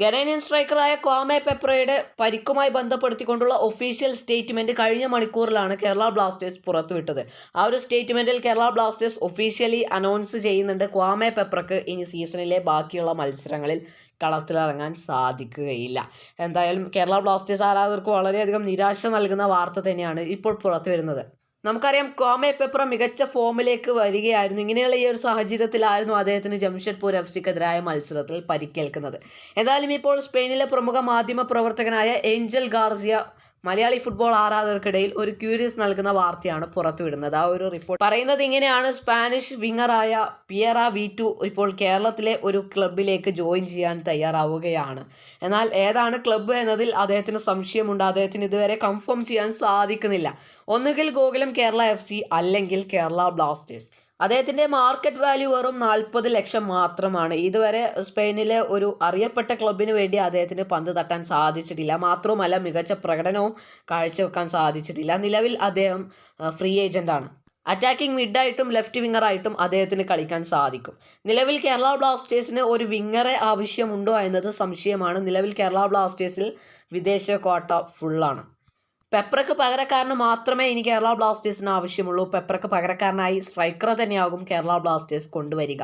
ഗനേനിയൻ സ്ട്രൈക്കറായ ക്വാമെ പെപ്രയുടെ പരിക്കുമായി ബന്ധപ്പെടുത്തിക്കൊണ്ടുള്ള ഒഫീഷ്യൽ സ്റ്റേറ്റ്മെന്റ് കഴിഞ്ഞ മണിക്കൂറിലാണ് കേരള ബ്ലാസ്റ്റേഴ്സ് പുറത്തുവിട്ടത്. ആ ഒരു സ്റ്റേറ്റ്മെന്റിൽ കേരള ബ്ലാസ്റ്റേഴ്സ് ഒഫീഷ്യലി അനൗൺസ് ചെയ്യുന്നുണ്ട് ക്വാമെ പെപ്രക്ക് ഇനി സീസണിലെ ബാക്കിയുള്ള മത്സരങ്ങളിൽ കളത്തിലിറങ്ങാൻ സാധിക്കുകയില്ല. എന്തായാലും കേരള ബ്ലാസ്റ്റേഴ്സ് ആരാധകർക്ക് വളരെയധികം നിരാശ നൽകുന്ന വാർത്ത തന്നെയാണ് ഇപ്പോൾ പുറത്തു വരുന്നത് നമുക്കറിയാം കോമ പെപ്ര മികച്ച ഫോമിലേക്ക് വരികയായിരുന്നു. ഇങ്ങനെയുള്ള ഈ ഒരു സാഹചര്യത്തിലായിരുന്നു അദ്ദേഹത്തിന് ജംഷഡ്പൂർ എഫ് സിക്കെതിരായ മത്സരത്തിൽ പരിക്കേൽക്കുന്നത്. എന്തായാലും ഇപ്പോൾ സ്പെയിനിലെ പ്രമുഖ മാധ്യമ പ്രവർത്തകനായ ഏഞ്ചൽ ഗാർസിയ മലയാളി ഫുട്ബോൾ ആരാധകർക്കിടയിൽ ഒരു ക്യൂരിയസ് നൽകുന്ന വാർത്തയാണ് പുറത്തുവിടുന്നത്. ആ ഒരു റിപ്പോർട്ട് പറയുന്നത് ഇങ്ങനെയാണ്. സ്പാനിഷ് വിങ്ങറായ പിയറ വി ടു ഇപ്പോൾ കേരളത്തിലെ ഒരു ക്ലബിലേക്ക് ജോയിൻ ചെയ്യാൻ തയ്യാറാവുകയാണ്. എന്നാൽ ഏതാണ് ക്ലബ്ബ് എന്നതിൽ അദ്ദേഹത്തിന് സംശയമുണ്ട്. അദ്ദേഹത്തിന് ഇതുവരെ കൺഫേം ചെയ്യാൻ സാധിക്കുന്നില്ല. ഒന്നുകിൽ ഗോകുലം കേരള എഫ് അല്ലെങ്കിൽ കേരള ബ്ലാസ്റ്റേഴ്സ് അദ്ദേഹത്തിന്റെ മാർക്കറ്റ് വാല്യൂ വെറും നാൽപ്പത് ലക്ഷം മാത്രമാണ്. ഇതുവരെ സ്പെയിനിലെ ഒരു അറിയപ്പെട്ട ക്ലബിന് വേണ്ടി അദ്ദേഹത്തിന് പന്ത് തട്ടാൻ സാധിച്ചിട്ടില്ല. മാത്രവുമല്ല മികച്ച പ്രകടനവും കാഴ്ചവെക്കാൻ സാധിച്ചിട്ടില്ല. നിലവിൽ അദ്ദേഹം ഫ്രീ ഏജന്റാണ് അറ്റാക്കിംഗ് മിഡായിട്ടും ലെഫ്റ്റ് വിങ്ങറായിട്ടും അദ്ദേഹത്തിന് കളിക്കാൻ സാധിക്കും. നിലവിൽ കേരള ബ്ലാസ്റ്റേഴ്സിന് ഒരു വിങ്ങറെ ആവശ്യമുണ്ടോ എന്നത് സംശയമാണ്. നിലവിൽ കേരള ബ്ലാസ്റ്റേഴ്സിൽ വിദേശ കോട്ട ഫുള്ളാണ് പെപ്രക്ക് പകരക്കാരന് മാത്രമേ ഇനി കേരള ബ്ലാസ്റ്റേഴ്സിന് ആവശ്യമുള്ളൂ. പെപ്രക്ക് പകരക്കാരനായി സ്ട്രൈക്കറെ തന്നെയാകും കേരള ബ്ലാസ്റ്റേഴ്സ് കൊണ്ടുവരിക.